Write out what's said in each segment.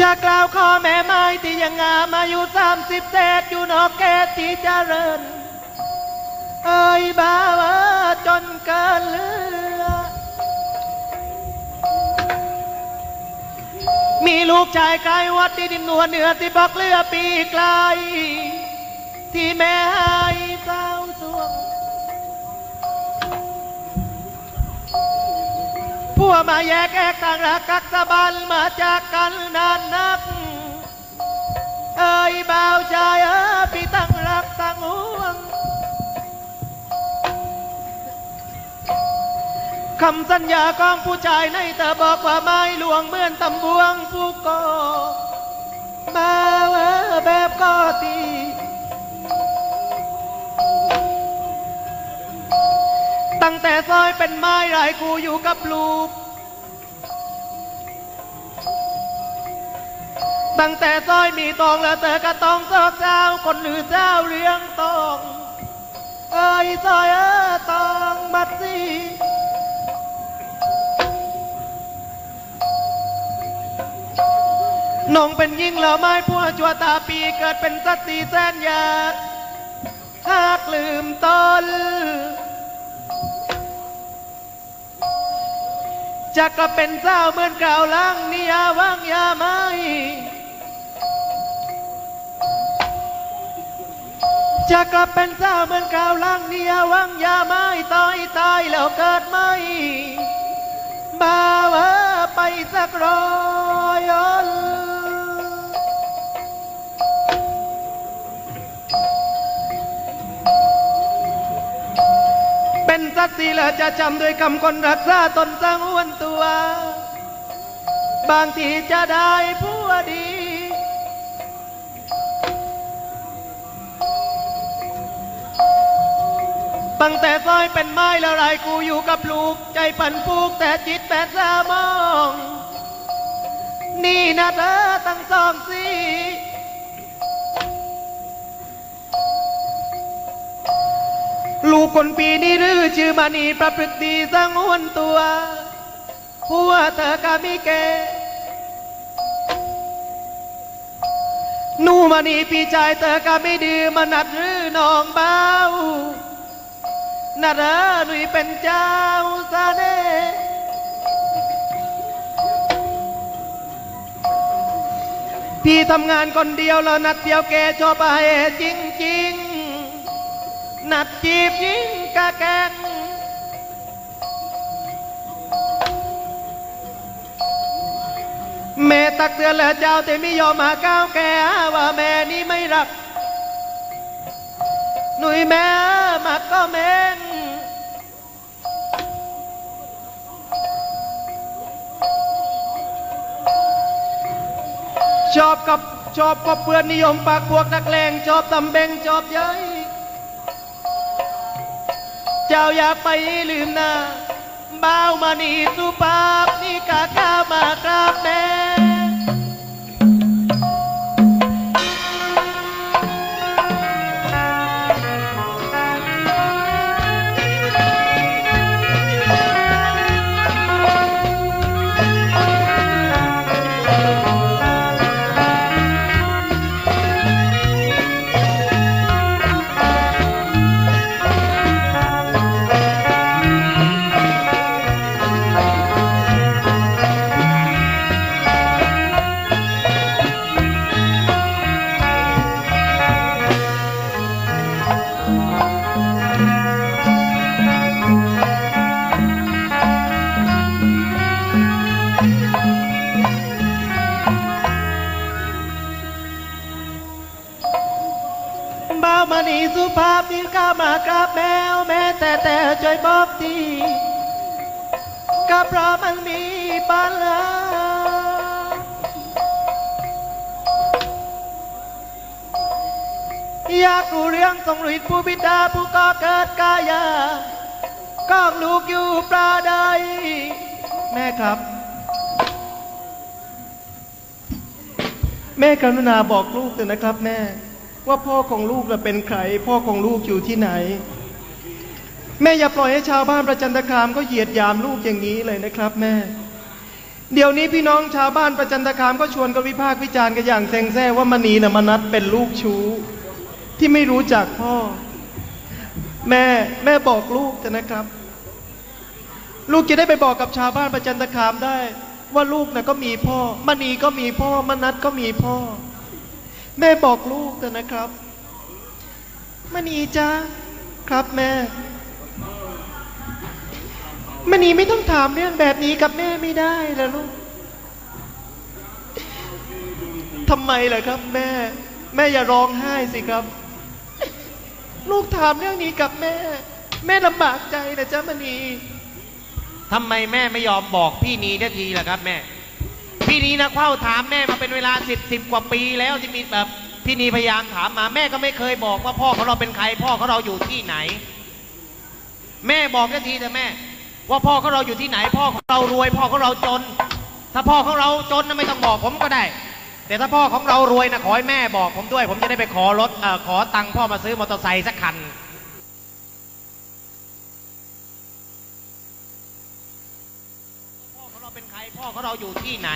จะกล่าวขอแม่ไม้ที่ยังงามอายุสามสิบเศษอยู่นอกเกตที่เจริญ เอ้ยบาวาจนเกินเลือ มีลูกชายไกลวัดที่ดินนวลเหนือที่บอกเรือปีไกล ที่แม่ให้เศร้า ผัวมาแยกแอกต่างรักกักสะบันมาจากกันนานนัก เอ้ยบ่าวชายเออพี่ตั้งรักตั้งห่วงคำสัญญาของผู้ชายในเธอบอกว่าไม่หลวงเหมือนตำบวงผู้ก่อบ่าวเออแบบก็ตี ตั้งแต่ซอยเป็นไม้ไรกูอยู่กับลูก ตั้งแต่ซอยมีตองแล้วเธอก็ต้องซอกเจ้าคนหรือเจ้าเลี้ยงตองเอ้ยซอยเออตองบัดสีน้องเป็นยิ่งแล้วไม้พัวจัวตาปีเกิดเป็นสตรีแสนยากหากลืมตน จะกลับเป็นเจ้าเหมือนเก่าลังนิยาวังยาไม่จะกลับเป็นเจ้าเหมือนเก่าลังนิยาวังยาไม่ตายตายแล้วเกิดไม่บ่าวเออไปสักร้อย อนเป็นสัตว์สีแล้วจะจำด้วยคำคนรักษาตนสร้างอ้วนตัว บางทีจะได้ผัวดี ตั้งแต่ซอยเป็นไม้แล้วไรกูอยู่กับลูก ใจปั่นผูกแต่จิตแปดสามอง นี่นะเธอตั้งสองสี ลูกคนปีนี้หรือชื่อมานีประพฤติดีสร้างวนตัวผัวเธอก็มีแกนูมานีพี่ชายเธอก็ไม่ดื้อมานัดหรือน้องเบานัดเออหนุ่ยเป็นเจ้าซาเน่พี่ทำงานคนเดียวแล้วนัดเดียวแกชอบไปจริงๆ นัดจีบยิงกะแกงแม่ตักเตือนแล้วเจ้าแต่ไม่ยอมมาก้าวแกว่าแม่นี่ไม่รัก หนุ่ยแม่มาก็แม่งชอบกับชอบกับเพื่อนนิยมปากพวกนักเลงชอบตำเบงชอบเย้ย จ้าอยากไปลืมหน้าบ่าวมานีสุภาพนี่กะข้ามากราบแม่ นีสุภาพนี่ก้าวมากราบแมว แม่แต่แต่ช่วยบอกทีก็เพราะมันมีปัญหาอยากรู้เรื่องทรงฤทธิ์ผู้บิดาผู้ก่อเกิดกายาก้องลูกอยู่ปลาใด แม่ครับ แม่กรุณาบอกลูกเถอะนะครับแม่ ว่าพ่อของลูกน่ะเป็นใคร พ่อของลูกอยู่ที่ไหน แม่อย่าปล่อยให้ชาวบ้านประจันตคามก็เหยียดยามลูกอย่างนี้เลยนะครับ แม่ เดี๋ยวนี้พี่น้องชาวบ้านประจันตคามก็ชวนกันวิพากษ์วิจารณ์กันอย่างเซ็งแซ่ว่ามณีน่ะมนัดเป็นลูกชู้ ที่ไม่รู้จักพ่อ แม่แม่บอกลูกเถอะนะครับ ลูกจะได้ไปบอกกับชาวบ้านประจันตคามได้ ว่าลูกน่ะก็มีพ่อมณีก็มีพ่อมนัดก็มีพ่อ แม่บอกลูกเถอะนะครับมณีจ้าครับแม่มณีไม่ต้องถามเรื่องแบบนี้กับแม่ไม่ได้แล้วลูกทำไมล่ะครับ แม่ แม่อย่าร้องไห้สิครับ ลูกถามเรื่องนี้กับแม่ แม่ลำบากใจนะจ๊ะมณีทำไมแม่ไม่ยอมบอกพี่นีได้ทีล่ะครับแม่ พี่นีนะเข้าถามแม่มาเป็นเวลาสิบสิบกว่าปีแล้วที่มีแบบพี่นีพยายามถามมาแม่ก็ไม่เคยบอกว่าพ่อของเราเป็นใคร พ่อของเราอยู่ที่ไหน แม่บอกได้ทีแต่แม่ ว่าพ่อของเราอยู่ที่ไหน พ่อของเรารวย พ่อของเราจน ถ้าพ่อของเราจนนะไม่ต้องบอกผมก็ได้ แต่ถ้าพ่อของเรารวยนะขอให้แม่บอกผมด้วย ผมจะได้ไปขอรถเอ่อขอตังค์พ่อมาซื้อมอเตอร์ไซค์สักคัน พ่อของเราเป็นใคร พ่อของเราอยู่ที่ไหน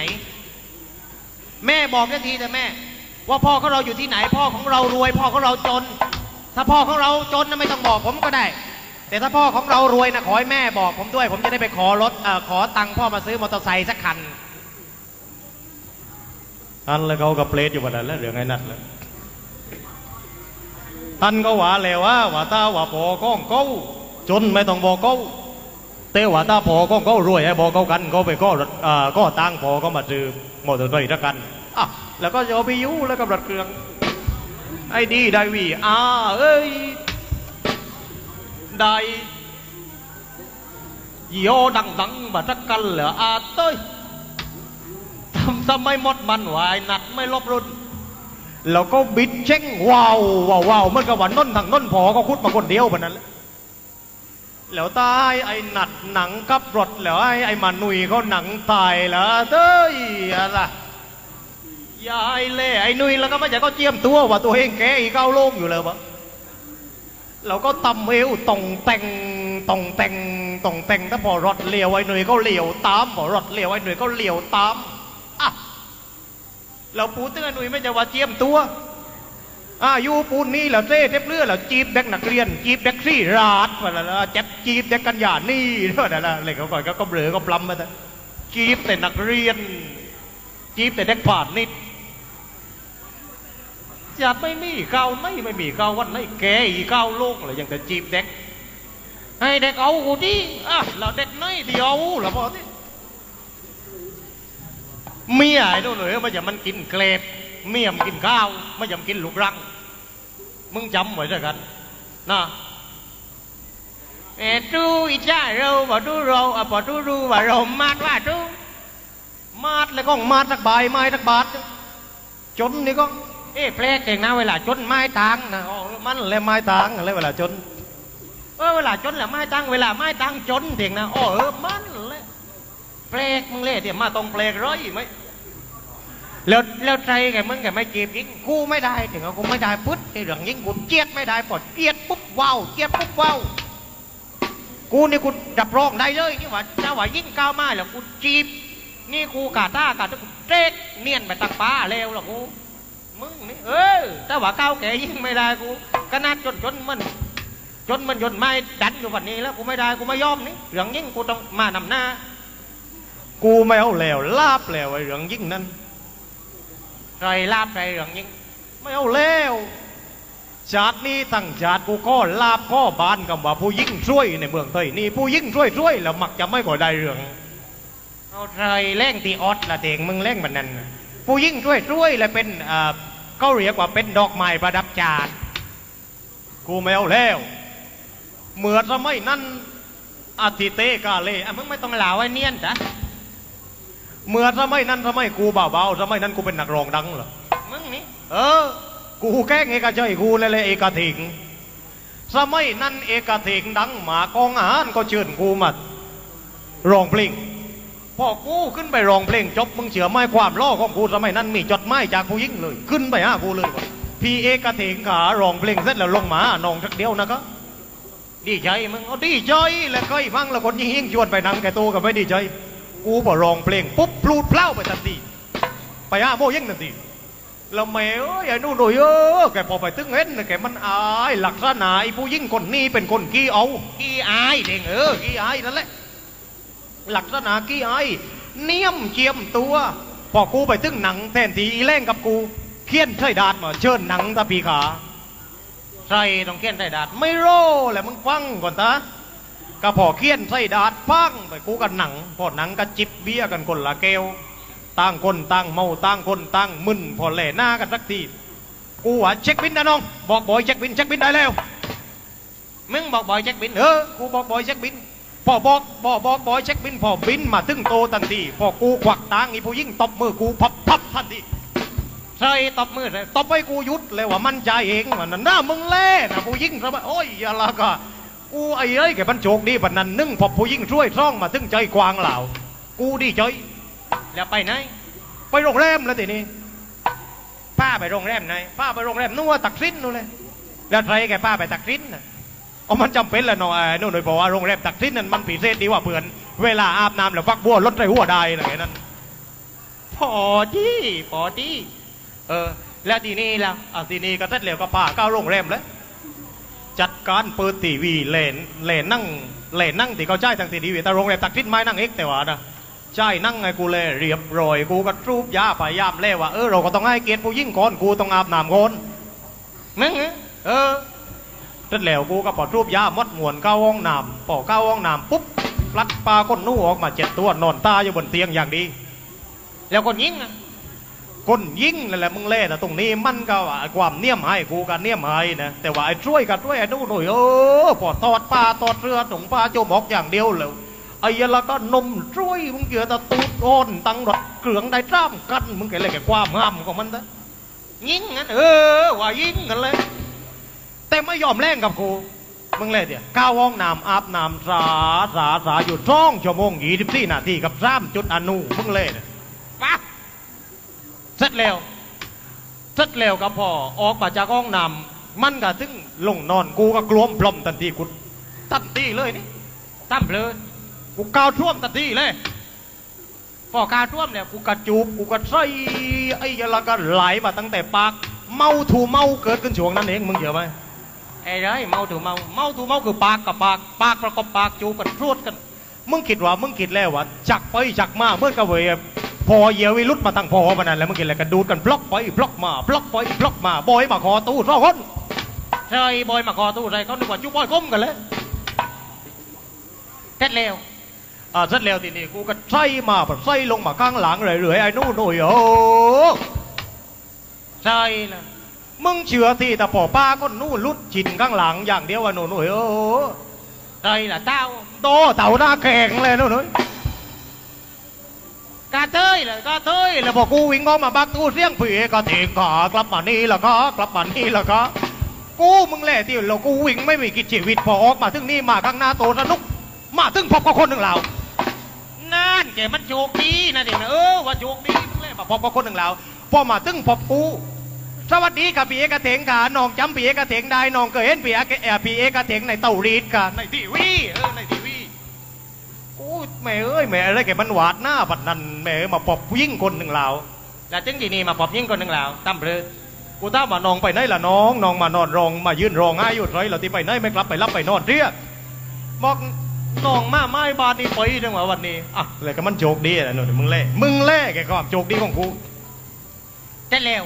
แม่บอกได้ทีแต่แม่ ว่าพ่อของเราอยู่ที่ไหน พ่อของเรารวย พ่อของเราจน ถ้าพ่อของเราจนนะไม่ต้องบอกผมก็ได้ แต่ถ้าพ่อของเรารวยนะขอให้แม่บอกผมด้วย ผมจะได้ไปขอรถเอ่อขอตังค์พ่อมาซื้อมอเตอร์ไซค์สักคันท่านแล้วเขาก็เปรตอยู่วันนั้นแล้วเรื่องไอ้นัดแล้วท่านก็ว่าแล้วว่าว่าตาว่าพอก้องเขาจนไม่ต้องบอกเขา แต่ว่าตาพอก้องเขารวยให้บอกเขากันเขาไปก็รถอ่าก็ตั้งพอก็มาซื้อมอเตอร์ไซค์ละกันอะแล้วก็จะเอาไปยูแล้วก็รถเครื่องไอ้ดีได้วีอ่าเอ้ยได้โยดังดังๆบัดกันเหรออาเต้ยทำทำไมหมดมันวายหนักไม่ลบรุ่นแล้วก็บิดเช่งว้าวว้าวว้าวมันก็ว่าน้นทางน้นพอก็คุดมาคนเดียวแบบนั้นแหละ แล้วตายไอ้หนัดหนังกับรถแล้วไอ้ไอ้มาหนุยเขาหนังตายแล้วเต้ยอะไรยายเล่ไอ้หนุยแล้วก็ไม่ใช่ก็เจียมตัวว่าตัวเองแกอีกเก้าโลงอยู่เลยปะเราก็ตำเอวตรงแต่งตรงแต่งตรงแต่งถ้าพอรถเลี้ยวไอ้หนุยก็เลี้ยวตามพอรถเลี้ยวไอ้หนุยก็เลี้ยวตามอะเราปูเตือนหนุยไม่จะว่าเจียมตัว อายูปูนนี่แล้วเต้เทปเลือแล้วจีบเด็กนักเรียน จีบเด็กซี่ราดว่าแล้วเจ็บจีบเด็กกันหยาดนี่ว่าแล้วอะไรเขาก่อนก็ก็เบลอก็ปลำมาแต่จีบแต่นักเรียน จีบแต่เด็กผ่านนิดจะไม่มีเก้าไม่ไม่มีเก้าวันไม่แกอีเก้าโลกเลยยังแต่จีบเด็กให้เด็กเอากูดิอะแล้วเด็กน้อยเดียวแล้วพอที่เมียไอ้นู่นเลยมันจะมันกินเกล็บ เมียมกินข้าว ไม่ยำกินลูกรัง มึงจำไว้ด้วยกันนะเอ็ดูอิจ้าเราบ่ดูเราอะบ่ดูดูว่าเรามาดว่าดูมาดแล้วก็มาดสักใบไม้สักบาทจนนี่ก็เอ๊ะแปลกเองนะเวลาจนไม้ตังนะอ๋อมันเลยไม้ตังอะไรเวลาจนเออเวลาจนแหละไม้ตังเวลาไม้ตังจนเถียงนะอ๋อเออมันเลยแปลกมึงเล่เดี๋ยวมาตรงแปลกร้อยไหม แล้วแล้วใจแกมึงแกไม่จีบยิงกูไม่ได้ถึงเอากูไม่ได้ปุ๊บไอ้เรื่องยิงกูเจียดไม่ได้ปอดเจียดปุ๊บว้าวเจียดปุ๊บว้าวกูนี่กูดับรองได้เลยนี่ว่าถ้าว่ายิงก้าวมาแล้วกูจีบ นี่กูกาต้ากาต้ากูเจ๊กเนียนไปตักป้าแล้วล่ะกูมึงนี่เออถ้าว่าก้าวแกยิงไม่ได้กูขนาดจนจนมันจนมันยนไม้ดันอยู่วันนี้แล้วกูไม่ได้กูไม่ยอมนี่เรื่องยิงกูต้องมานำหน้า กูไม่เอาแล้วลาบแล้วไอ้เรื่องยิ่งนั้น ใครลาบใครเรื่องยิ่งไม่เอาแล้วชาตินี้ตั้งชาติกูก็ลาบก็บานกับว่าผู้ยิ่งช่วยในเมืองไทยนี่ผู้ยิ่งช่วยช่วยแล้วมักจะไม่ก่อได้เรื่องเอาใครแร่งตีออดละเตงมึงแร่งมันนั่นผู้ยิ่งช่วยช่วยแล้วเป็นเออเขาเรียกว่าเป็นดอกไม้ประดับจานกูไม่เอาแล้วเหมื่อสมัยนั้นอาทิเตกาเลอะมึงไม่ต้องเหลาไอ้เนียนจ้ะ เมื่อสมัยนั้นสมัยกูเบาๆสมัยนั้นกูเป็นนักร้องดังเหรอมึงนี่เออ กูแกล้งเอกชัยกูเลยเลยเอกถิงสมัยนั้นเอกถิงดังหมากองอาหารก็เชิญกูมาร้องเพลงพอกูขึ้นไปร้องเพลงจบมึงเชื่อไหมความล่อของกูสมัยนั้นมีจดหมายจากผู้หญิงเลย ขึ้นไปหากูเลยว่าพี่เอกถิงขาร้องเพลงเสร็จแล้วลงมาหาน้องสักเดียวนะครับดีใจมึงเอาดีใจแล้วก็อีฟังแล้วคนยิงยิงชวนไปนังแกตัวกับไม่ดีใจ กูพอร้องเพลงปุ๊บพลูดเพล้าไปทันทีไปห้าโมงยังทันทีแล้วแม่เอ้ยไอ้นู่นหน่อยเออแกพอไปตึ้งเห็นน่ะแกมันอายหลักษณะไอ้ผู้ยิ่งคนนี้เป็นคนขี้เอาขี้อายเด้งเออขี้อายนั่นแหละหลักษณะขี้อายเนียมเจียมตัว พอกูไปตึ้งหนังแทนทีอีแรงกับกูเขียนใช่ดานมาเชิญหนังตะปีขาใส่ต้องเขียนใส่ดาดไม่โร่แหละมึงฟังก่อนตา ก็พอเขียนใส่ดาดฟังไปกูกันหนัง พอหนังก็จิบเบี้ยกันคนละแก้วต่างคนต่างเมาต่างคนต่างมึนพอแหล่หน้ากันสักทีกูว่าเช็คบินนะน้อง บอกบอยเช็คบินเช็คบินได้แล้วมึงบอกบอยเช็คบินเออกูบอกบอยเช็คบินพอบอกบอกบอกบอยเช็คบินพอบินมาถึงโตทันทีพอกูควักตังอีผู้ยิ่งตบมือกูพับพับทันทีใส่ตบมือใส่ตบไปกูยุดเลยว่ามันใจเองมันน่ะหน้ามึงเล่นะผู้ยิ่งซะว่าโอ้ยอย่าละก็ กูไอ้เอ้ยแกมันโชคดีปันนั้นนึ่งพอผู้ยิ่งช่วยซ่องมาถึงใจกวางเหล่า กูดีใจแล้วไปไหน ไปโรงแรมแล้วทีนี้ป้าไปโรงแรมไหนป้าไปโรงแรมนู่นว่าตักสินนู่นเลยแล้วใครแกป้าไปตักสินน่ะเอามันจำเป็นแหละเนาะไอ้นู่นเลยบอกว่าโรงแรมตักสินนั่นมันพิเศษดีกว่าเพื่อน เวลาอาบน้ำแล้วฟักบัวลดไรหัวได้อะไรอย่างนั้นพอดีพอดีเออ แล้วทีนี้แล้วอะทีนี้ก็เสร็จแล้วก็พาเข้าโรงแรมแล้ว จัดการเปิดทีวีเลนเล่นนั่งเล่นนั่งที่เขาจ่ายทางทีวีแต่โรงแรมตักทิศไม้นั่งเอกแต่ว่านะจ่นั่งไงกูเลยเรียบร้อยกูก็รูปยาพยายามเล่ว่าเออเราก็ต้องให้เกียรติผู้ยิ่งก่อนกูต้องอาบน้ำก่อนมึงเออเสร็จแล้วกูก็ปอดรูปยามดหมวนเข้าห้องน้ำพอเข้าห้องน้ำปุ๊บปลัดปลาก้นนู่ออกมาเจ็ดตัวนอนตาอยู่บนเตียงอย่างดี แล้วคนยิ่งอะ คนยิ่งนั่นแหละมึงเล่แต่ตรงนี้มันก็ว่าความเนียมให้กูกันเนียมให้นะแต่ว่าไอ้ช่วยกันช่วยไอ้นู่นหน่อยเออพอตอดปลาตอดเรือถงปลาโจมอกอย่างเดียวเลยไอ้ยละก็นมช่วยมึงเกี่ยวแต่ตูดอ่อนตังรถเกลืองได้จ้ามกันมึงแกเลยแกความห้ามของมันนะยิงงั้นเออว่ายิงกันเลย แต่ไม่ยอมแล่งกับกูมึงเลยเดี๋ยวก้าวห้องน้ำอาบน้ำสาสาสาอยู่ช่องชั่วโมงยี่สิบสี่นาทีกับสามจุดอนุมึงเลยเนี่ยปั๊บ เสร็จแล้วเสร็จแล้วก็พอออกมาจากห้องน้ำมันก็ถึงลงนอนกูก็กลวมพลอมทันทีกูทันทีเลยนี่ตั้มเลยกูก้าวท่วมทันทีเลยพอก้าวท่วมเนี่ยกูกระจูบกูก็ใส่ไอ้ยะละก็ไหลมาตั้งแต่ปากเมาถูเมาเกิดขึ้นช่วงนั้นเองมึงเชื่อไหมไอ้ไรเมาถูเมาเมาถูเมาคือปากกับปากปากประกอบปากจูบกันพรวดกันมึงคิดว่ามึงคิดแล้วว่าจักไปจักมาเมื่อกับเวย พอเหยียววิรุธมาตั้งพอมานั่นแล้วมึงคิดอะไรกันดูดกันบล็อกไปบล็อกมาบล็อกไปบล็อกมาบอยมาขอตู้สองคนใช่บอยมาขอตู้ใช่เขานึกว่าจุ๊บอยก้มกันเลยเสร็จแล้วอ่าเสร็จแล้วทีนี้กูก็ใส่มาแบบใส่ลงมาข้างหลังเรื่อยๆไอ้นู่นโอ้ยโอ้ใช่ละมึงเชื่อที่แต่พอป้าก็นู่นลุดชินข้างหลังอย่างเดียวว่าโน่นโอ้ยโอ้ใช่ละเต้าโตเต่าหน้าแข็งเลยโน่นโอ้ย กาเต้ยเลยกาเต้ยแล้วพอกูวิ่งออกมาบักตู้เสียงผีก็เถงขากลับมานี่แล้วก็กลับมานี่แล้วก็กูมึงแหละที่เรากูวิ่งไม่มีกิจชีวิตพอออกมาถึงนี่มาข้างหน้าโตสนุก มาถึงพบกับคนหนึ่งเรานั่นแกมันโชคดีนะเด็กนะเออว่าโชคดีมึงแหละมาพบกับคนหนึ่งเราพอมาถึงพบกูสวัสดีค่ะพี่เอกเถงค่ะน้องจำพี่เอกเถงได้น้องเคยเห็นพี่เอกเอ่อพี่เอกเถงในเตารีดค่ะในทีวีเออในทีวี แม่เอ้ยแม่อะไรแกมันหวาดหน้าบัดนั้นแม่มาปอบผู้หญิงคนหนึ่งแล้วแล้วจึงทีนี้มาปอบผู้หญิงคนหนึ่งแล้วตั้มเลยกูถามว่าน้องไปไหนล่ะน้องน้องมานอนรองมายืนรองง่ายอยู่ไรเราที่ไปไหนไม่กลับไปรับไปนอนเรียกบอกน้องมาไม่บานนี่ไปจังหวะวันนี้อะเลยก็มันโจกดีนะหนูมึงเล่มึงเล่แกก็โจกดีของกูเสร็จแล้ว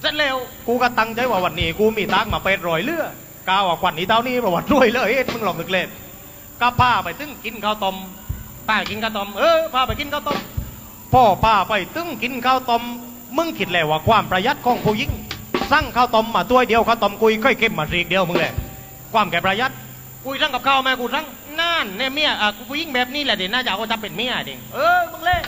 เสร็จแล้วกูก็ตั้งใจว่าวันนี้ กูมีตังค์มาเป็นรอยเลือก้าวว่าควันนี้เท่านี้ประวัติรวยเลยเอ็ดมึงลองนึกเล่นก็พาไปตึ้งกินข้าวต้ม ป้ากินข้าวต้มเออพาไปกินข้าวต้มพ่อป้าไปตึ้งกินข้าวต้มมึงคิดแล้วว่าความประหยัดของผู้หญิงสั่งข้าวต้มมาตัวเดียวข้าวต้มกุยค่อยเก็บมาสีกเดียวมึงเลยความแก่ประหยัดกุยสั่งกับข้าวแม่กูสั่งนั่นเนี่ยเมียอะผู้หญิงแบบนี้แหละเดี๋ยวน่าจะเอาทำเป็นเมียเด็เออมึงเลย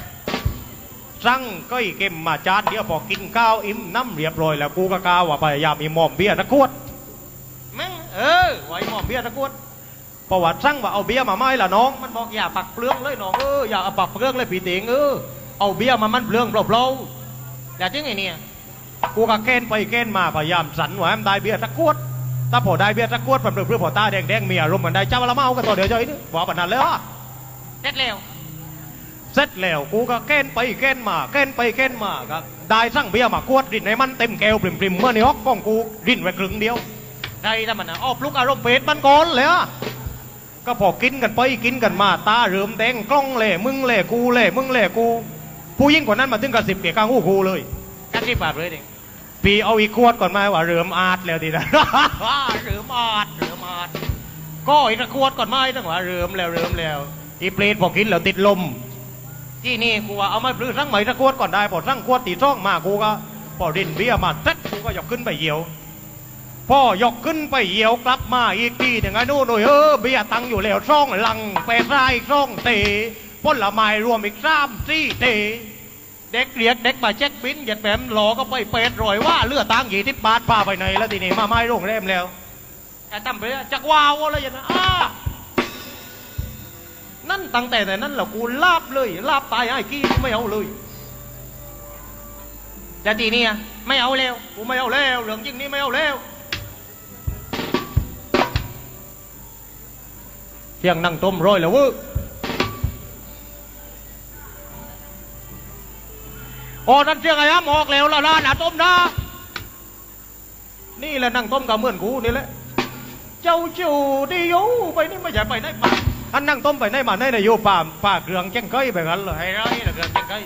สั่งก้อยเก็บมาจานเดียวพอกินข้าวอิ่มน้ำเรียบร้อยแล้วกูก็กล่าวว่าพยายามอีหมอมเบียร์ตะกรวดมึงเออไว้หมอมเบียร์ตะกรวด ประวัติสั่งว่าเอาเบียร์มาไม่ล่ะน้อง มันบอกอย่าปักเปลืองเลยน้องเอออย่าเอาปักเปลืองเลยผีเตียงเออเอาเบียร์มามันเปลืองเปล่าๆแต่จึงไงเนี่ยกูก็เกณฑ์ไปเกณฑ์มาพยายามสันว่าให้มันได้เบียร์สักขวดถ้าพอได้เบียร์สักขวดมันเพื่อพอตาแดงๆมีอารมณ์เหมือนได้เจ้าละเมากันต่อเดี๋ยวเจ้าอีนี่บอกแบบนั้นเลยอะเสร็จแล้วเสร็จแล้วกูก็แก้นไปแก้นมาแก้นไปแก้นมาก็ได้สั่งเบียร์มากวดรินให้มันเต็มแก้วปริมๆเมื่อในฮอกของกูรินไว้ครึ่งเดียวได้ถ้ามันนะอ้อปลุกอารมณ์เพจมันก่อนเลยอะ ก็พอกินกันไปกินกันมาตาเริ่มแดงกล้องเล่มึงเล่กูเล่มึงเล่กู ผู้ยิ่งกว่านั้นมาถึงกระสิบเกี่ยกลางหูกูเลยกระสิบบาทเลยดิปีเอาอีกขวดก่อนมาว่าเริ่มอาดแล้วดีนะเริ่มอาดเริ่มอาดก็อีกขวดก่อนไม้ตั้งว่าเริ่มแล้วเริ่มแล้วอีเปรตพอกินแล้วติดลม ที่นี่กูว่าเอามาปลื้สั่งใหม่สักขวดก่อนได้พอสั่งขวดตีซ่องมากูก็พอดินเบี้ยมาเซ็ตกูก็ยกขึ้นไปเหยียว พ่อยกขึ้นไปเหยียวกลับมาอีกทีหนึ่งไอ้นู่นหน่อยเออเบียตังอยู่แล้วซ่องหลังไปซ้ายซ่องเตะผลไม้รวมอีกสามสี่เตะเด็กเรียกเด็กมาเช็คบินเหยียดแหมหลอก็ไปเป็ดรอยว่าเลือดตังยี่ที่บาทพาไปไหนแล้วทีนี้มาไม่โรงแรมแล้วไอ้ตั้มไปจักวาวอะไรอย่างนั้นอ้านั่นตั้งแต่แต่นั้นแหละกูลาบเลยลาบตายไอ้กี้ไม่เอาเลยแต่ทีนี้ไม่เอาแล้วกูไม่เอาแล้วเรื่องจริงนี้ไม่เอาแล้ว เที่ยงนั่งต้มร้อยแล้วเว้ยโอ้นั่นเที่ยงไอ้อ้ำออกแล้วละล้านอะต้มนะนี่แหละนั่งต้มกับเมื่อนกูนี่แหละ เจ้าจูดีอยู่ไปนี่ไม่ใช่ไปไหนป่าอันนั่งต้มไปไหนมาไหนนะอยู่ป่าป่าเกลืองแจ้งก้อยแบบนั้นเลยไอ้ไรนะเกลืองแจ้งก้อย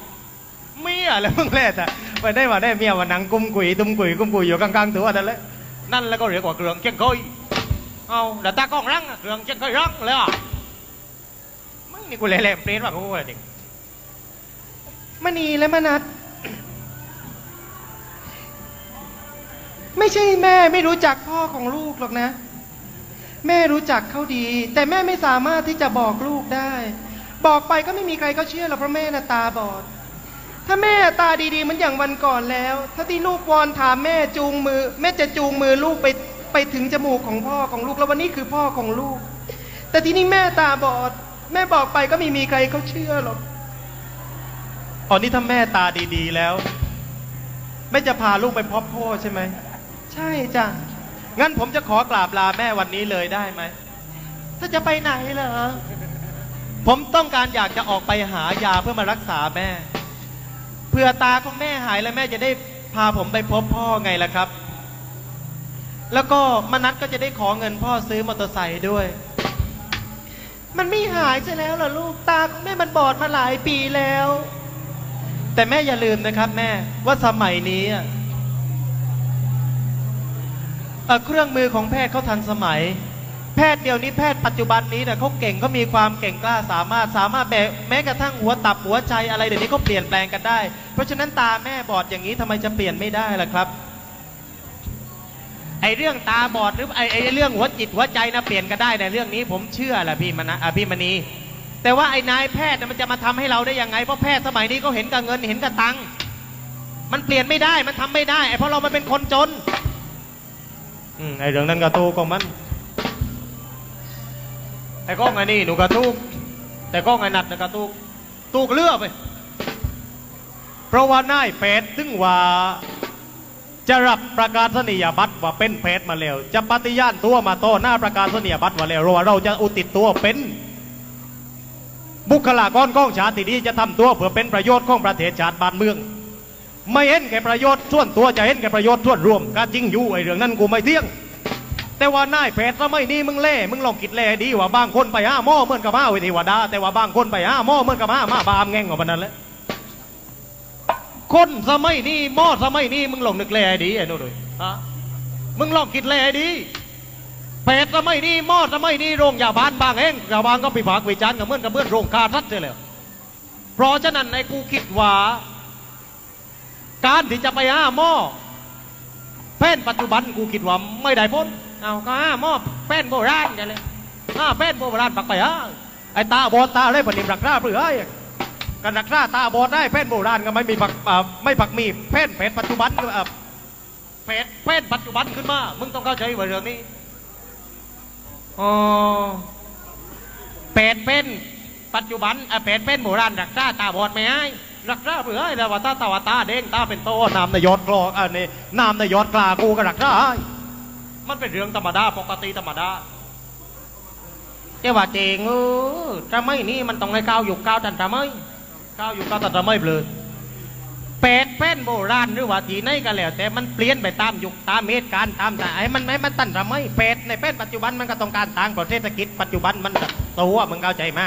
เมียแล้วมึงแล่แต่ไปได้มาได้เมียมานั่งกุมกุยตุ้มกุยกุมกุยอยู่กลางๆตัวนั่นแหละนั่นแล้วก็เรียกว่าเกลืองแจ้งก้อย เอาเดี๋ยวตากล้องรังอะเกลืองแจ้งก้อยรังเลยอะมึงนี่กูแหลมๆเปรตว่ะกูว่าจริงมณีและมนัดไม่ใช่แม่ไม่รู้จักพ่อของลูกหรอกนะ แม่รู้จักเขาดี แต่แม่ไม่สามารถที่จะบอกลูกได้ บอกไปก็ไม่มีใครเขาเชื่อหรอกเพราะแม่น่ะตาบอด ถ้าแม่ตาดีๆเหมือนอย่างวันก่อนแล้ว ถ้าที่ลูกวอนถามแม่จูงมือ แม่จะจูงมือลูกไป ไปถึงจมูกของพ่อของลูกแล้ววันนี้คือพ่อของลูก แต่ที่นี่แม่ตาบอด แม่บอกไปก็ไม่มีใครเขาเชื่อหรอกตอนนี้ถ้าแม่ตาดีๆแล้วแม่จะพาลูกไปพบพ่อใช่ไหมใช่จ้ะงั้นผมจะขอกราบลาแม่วันนี้เลยได้ไหมถ้าจะไปไหนเหรอผมต้องการอยากจะออกไปหายาเพื่อมารักษาแม่ เพื่อตาของแม่หายแล้วแม่จะได้พาผมไปพบพ่อไงล่ะครับ แล้วก็มนัดก็จะได้ขอเงินพ่อซื้อมอเตอร์ไซค์ด้วย มันไม่หายใช่แล้วเหรอลูกตาของแม่มันบอดมาหลายปีแล้ว แต่แม่อย่าลืมนะครับ แม่ว่าสมัยนี้เครื่องมือของแพทย์เขาทันสมัย แพทย์เดียวนี้แพทย์ปัจจุบันนี้เนี่ยเขาเก่งเขามีความเก่งกล้าสามารถสามารถแบกแม้กระทั่งหัวตับหัวใจอะไรเดี๋ยวนี้ก็เปลี่ยนแปลงกันได้ เพราะฉะนั้นตาแม่บอดอย่างนี้ทำไมจะเปลี่ยนไม่ได้ล่ะครับ ไอเรื่องตาบอดหรือไอไอเรื่องหัวจิตหัวใจนะเปลี่ยนก็ได้ในเรื่องนี้ผมเชื่อแหละพี่มณะอะพี่มณีแต่ว่าไอ้นายแพทย์นะมันจะมาทำให้เราได้ยังไงเพราะแพทย์สมัยนี้ก็เห็นกับเงินเห็นกับตังค์มันเปลี่ยนไม่ได้มันทำไม่ได้ไอเพราะเรามันเป็นคนจนอืมไอเรื่องนั้นกระตูกของมันไอ้ก้องไอ้นี่หนูกระตูกแต่ก้องไอ้นัดนะกระตูกตูกเลือกไปเพราะว่านายแพทย์ถึงว่า จะรับประกาศนียบัตรว่าเป็นแพทย์มาแล้ว จะปฏิญาณตัวมาโตหน้าประกาศนียบัตรว่าแล้วว่าเราจะอุติดตัวเป็น บุคลากรของชาตินี้จะทำตัวเพื่อเป็นประโยชน์ของประเทศชาติบ้านเมือง ไม่เห็นแก่ประโยชน์ส่วนตัวจะเห็นแก่ประโยชน์ส่วนรวมก็จริงอยู่ไอ้เรื่องนั้นกูไม่เที่ยง แต่ว่านายแพทย์สมัยนี้มึงเล่มึงลองคิดแล่ดีว่าบางคนไปห้าหม้อเหมือนกับห้าวิธีวดาแต่ว่าบางคนไปห้าหม้อเหมือนกับห้ามาบามแง่งกว่านั้นแหละ คนสมัยนี้หม้อสมัยนี้มึงลองนึกแล่ดีไอ้นู่นเลยฮะมึงลองคิดแล่ดีแพทย์สมัยนี้หมอสมัยนี้โรงยาบาลบางเองยาบาลก็ไปฝากวิจารณ์กับเมื่อนกับเมื่อนโรงคาทัดเสียแล้วเพราะฉะนั้นไอ้กูคิดว่าการที่จะไปห้าหม้อแป้นปัจจุบันกูคิดว่าไม่ได้พ้นเอาก็ห้าหม้อแป้นโบราณกันเลยห้าแป้นโบราณปักไปห้าไอ้ตาบอดตาได้ปนิมรักษาเพื่อไอ้ การรักษาตาบอดได้แป้นโบราณก็ไม่มีปักไม่ปักมีแป้นแป้นปัจจุบันก็อ่าแป้นแป้นปัจจุบันขึ้นมา มึงต้องเข้าใจว่าเรื่องนี้อ๋อเป็ดเป็นปัจจุบันอะเป็ดเป็นโบราณรักษาตาบอดไม่ให้รักษาเผื่อให้แล้วว่าตาตาวตาเด้งตาเป็นโตนามนายอดกลอกอะนี่นามนายอดกลากูก็รักษามันเป็นเรื่องธรรมดาปกติธรรมดาเจ้าว่าเจงเออจะไม่นี่มันต้องให้ก้าวหยุกก้าวจันจะไม่ ข้าวอยู่ก้าตัดไม่เปลือแปดเป็นโบราณหรือว่าทีไหนก็แล้ว แต่มันเปลี่ยนไปตามยุคตามเหตุการณ์ตามแต่ไอ้มันไม่มันตันระไมเป็ดในเป็ดปัจจุบันมันก็ต้องการต่างประเทศกิจปัจจุบันมันตัวมึงเข้าใจไหม